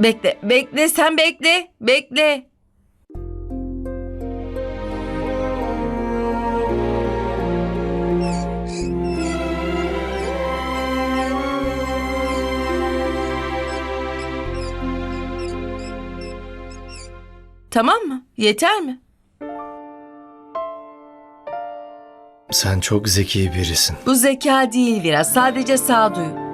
Bekle, bekle, sen bekle, bekle. Tamam mı? Yeter mi? Sen çok zeki birisin. Bu zeka değil biraz, sadece sağduyu.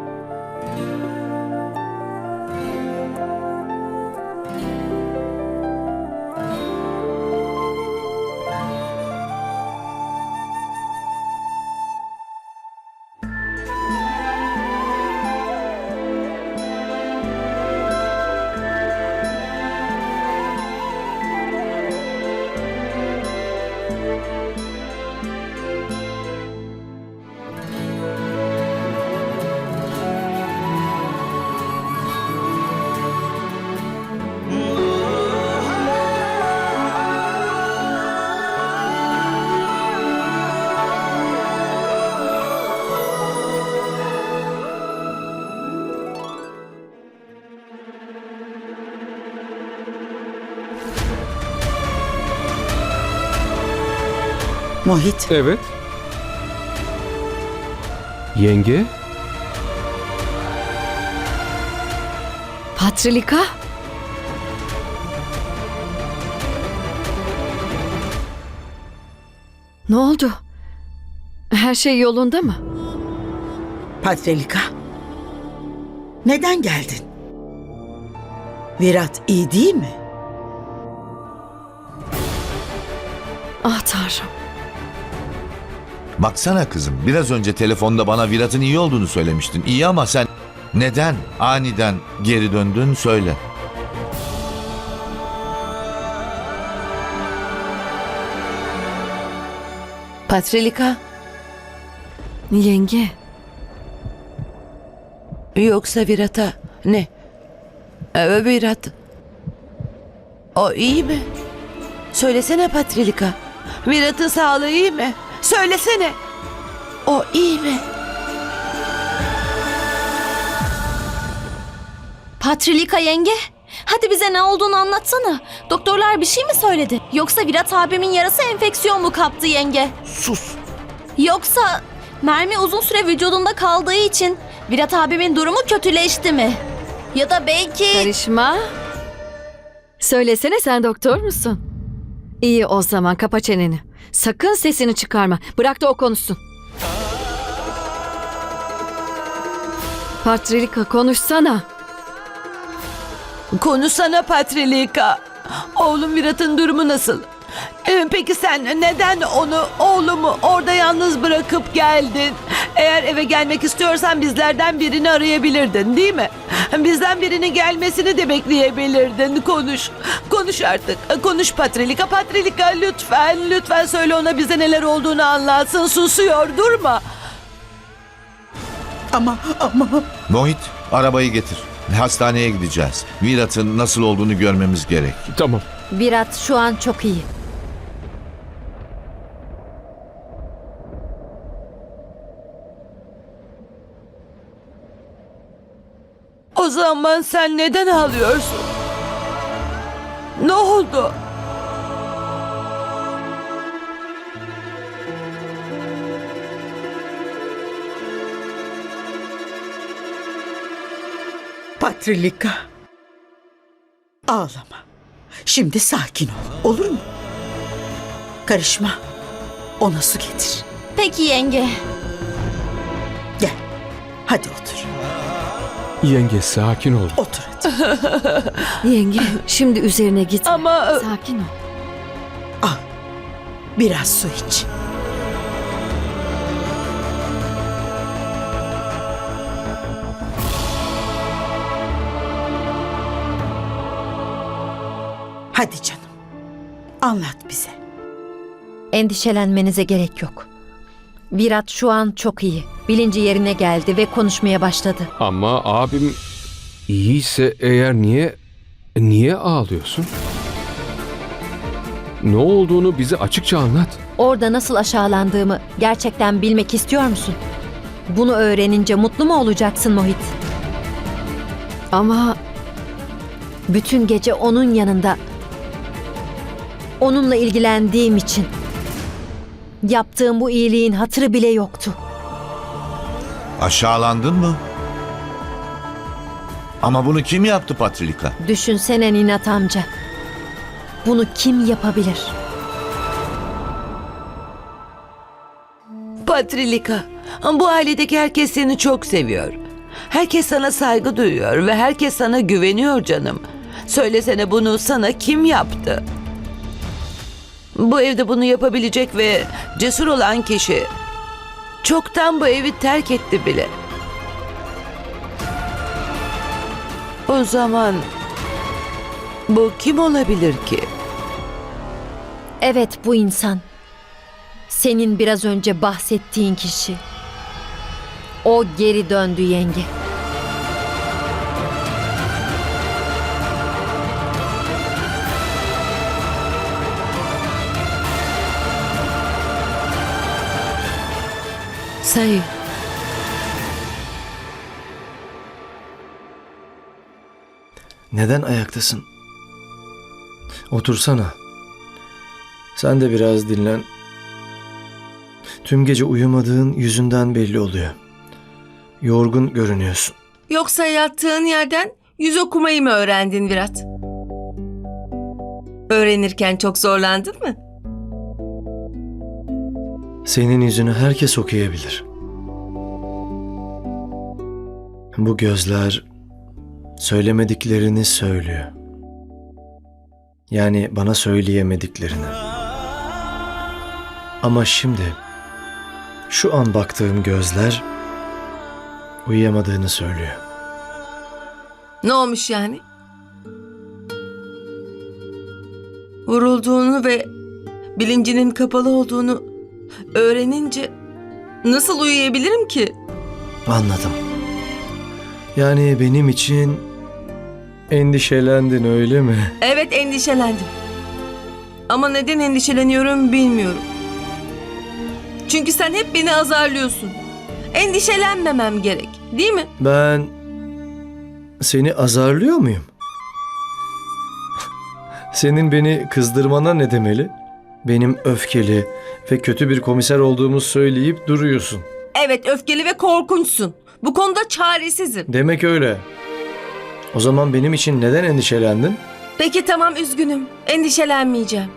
Mohit, Evet. Yenge? Patrilika? Ne oldu? Her şey yolunda mı? Patrilika. Neden geldin? Virat iyi değil mi? Ah tanrım. Baksana kızım biraz önce telefonda bana Virat'ın iyi olduğunu söylemiştin. İyi ama sen neden aniden geri döndün söyle. Patrilika Yenge. yoksa Virat'a ne? Ee, Virat. O iyi mi? Söylesene Patrilika. Virat'ın sağlığı iyi mi? Söylesene. O iyi mi? Patrilika yenge, hadi bize ne olduğunu anlatsana. Doktorlar bir şey mi söyledi? Yoksa Virat abimin yarası enfeksiyon mu kaptı yenge? Sus. Yoksa mermi uzun süre vücudunda kaldığı için Virat abimin durumu kötüleşti mi? Ya da belki... Karışma. Söylesene sen doktor musun? İyi o zaman kapa çeneni. Sakın sesini çıkarma. Bırak da o konuşsun. Patrilika konuşsana. Konuşsana Patrilika. Oğlum Virat'ın durumu nasıl? Ee, Peki sen neden onu, oğlumu orada yalnız bırakıp geldin? Eğer eve gelmek istiyorsan bizlerden birini arayabilirdin değil mi? Bizden birinin gelmesini de bekleyebilirdin. Konuş. Konuş artık. Konuş Patrilika. Patrilika lütfen, lütfen söyle ona bize neler olduğunu anlatsın. Susuyor, durma. Ama ama Mohit arabayı getir. Hastaneye gideceğiz. Virat'ın nasıl olduğunu görmemiz gerek. Tamam. Virat şu an çok iyi. O zaman sen neden ağlıyorsun? Ne oldu? Patrilika. Ağlama. Şimdi sakin ol. Olur mu? Karışma. Ona su getir. Peki yenge. Gel. Hadi otur. Yenge sakin ol. Otur hadi. Yenge şimdi üzerine git. Ama Sakin ol. Al. Biraz su iç. Hadi canım. Anlat bize. Endişelenmenize gerek yok. Virat şu an çok iyi. Bilinci yerine geldi ve konuşmaya başladı. Ama abim iyiyse eğer niye niye ağlıyorsun? Ne olduğunu bize açıkça anlat. Orada nasıl aşağılandığımı gerçekten bilmek istiyor musun? Bunu öğrenince mutlu mu olacaksın Mohit? Ama Bütün gece onun yanında onunla ilgilendiğim için yaptığım bu iyiliğin hatırı bile yoktu. Aşağılandın mı? Ama bunu kim yaptı Patrilika? Düşünsene Ninat amca. Bunu kim yapabilir? Patrilika, bu ailedeki herkes seni çok seviyor. Herkes sana saygı duyuyor ve herkes sana güveniyor canım. Söylesene bunu sana kim yaptı? Bu evde bunu yapabilecek ve cesur olan kişi çoktan bu evi terk etti bile. O zaman bu kim olabilir ki? Evet bu insan. Senin biraz önce bahsettiğin kişi. O geri döndü yenge. Sayı. Neden ayaktasın? Otursana. Sen de biraz dinlen. Tüm gece uyumadığın yüzünden belli oluyor. Yorgun görünüyorsun. Yoksa yattığın yerden yüz okumayı mı öğrendin Virat? Öğrenirken çok zorlandın mı? Senin yüzünü herkes okuyabilir. Bu gözler söylemediklerini söylüyor. Yani bana söyleyemediklerini. Ama şimdi şu an baktığım gözler uyuyamadığını söylüyor. Ne olmuş yani? Vurulduğunu ve bilincinin kapalı olduğunu öğrenince nasıl uyuyabilirim ki? Anladım. Yani benim için endişelendin öyle mi? Evet endişelendim. Ama neden endişeleniyorum bilmiyorum. Çünkü sen hep beni azarlıyorsun. Endişelenmemem gerek, değil mi? Ben seni azarlıyor muyum? Senin beni kızdırmana ne demeli? Benim öfkeli ve kötü bir komiser olduğumu söyleyip duruyorsun. Evet öfkeli ve korkunçsun. Bu konuda çaresizim. Demek öyle. O zaman benim için neden endişelendin? Peki tamam üzgünüm. Endişelenmeyeceğim.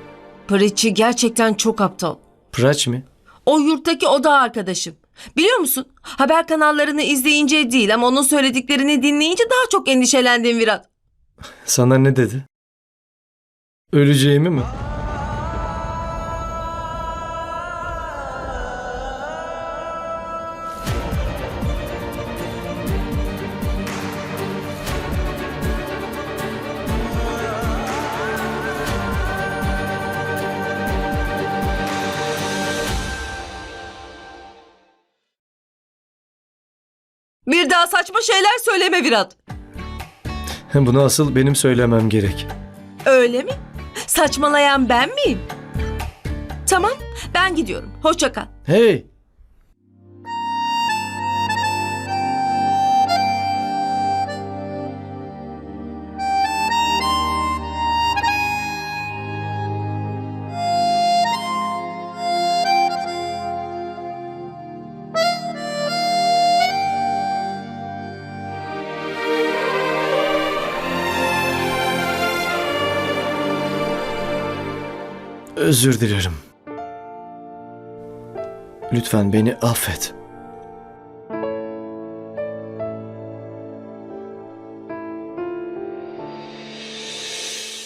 Pritch'i gerçekten çok aptal. Praç mı? O yurttaki oda arkadaşım. Biliyor musun? Haber kanallarını izleyince değil ama onun söylediklerini dinleyince daha çok endişelendim Virat. Sana ne dedi? Öleceğimi mi? Saçma şeyler söyleme Virat. Bunu asıl benim söylemem gerek. Öyle mi? Saçmalayan ben miyim? Tamam ben gidiyorum. Hoşça kal. Hey! Özür dilerim. Lütfen beni affet.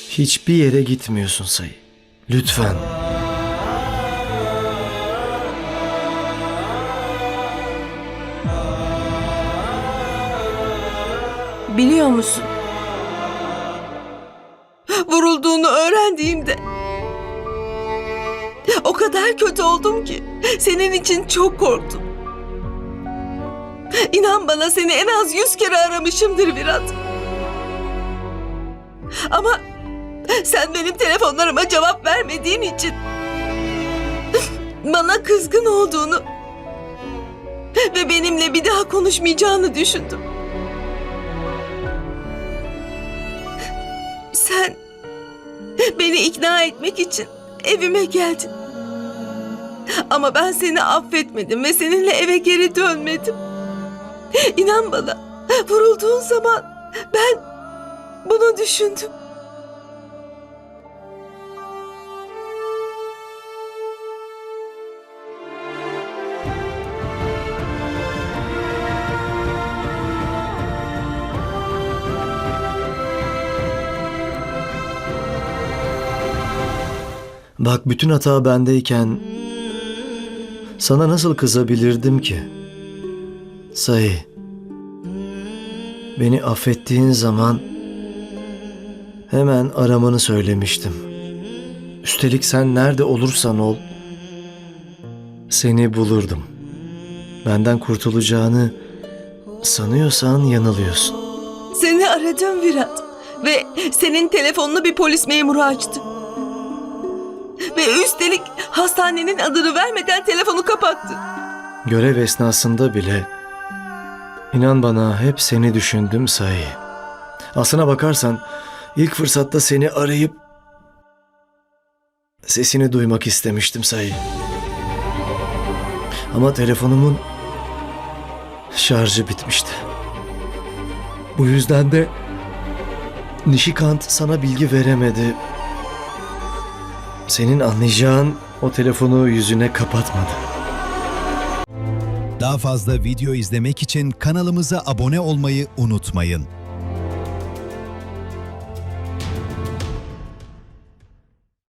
Hiçbir yere gitmiyorsun sayı. Lütfen. Biliyor musun? Vurulduğunu öğrendiğimde o kadar kötü oldum ki senin için çok korktum. İnan bana seni en az yüz kere aramışımdır Virat. Ama sen benim telefonlarıma cevap vermediğin için bana kızgın olduğunu ve benimle bir daha konuşmayacağını düşündüm. Sen beni ikna etmek için evime geldin. Ama ben seni affetmedim ve seninle eve geri dönmedim. İnan bana vurulduğun zaman ben bunu düşündüm. Bak bütün hata bendeyken sana nasıl kızabilirdim ki? Sayı. Beni affettiğin zaman hemen aramanı söylemiştim. Üstelik sen nerede olursan ol seni bulurdum. Benden kurtulacağını sanıyorsan yanılıyorsun. Seni aradım Virat ve senin telefonunu bir polis memuru açtı. Ve üstelik hastanenin adını vermeden telefonu kapattı. Görev esnasında bile inan bana hep seni düşündüm sahi. Aslına bakarsan ilk fırsatta seni arayıp sesini duymak istemiştim sahi. Ama telefonumun şarjı bitmişti. Bu yüzden de Nişikant sana bilgi veremedi. Senin anlayacağın o telefonu yüzüne kapatmadı. Daha fazla video izlemek için kanalımıza abone olmayı unutmayın.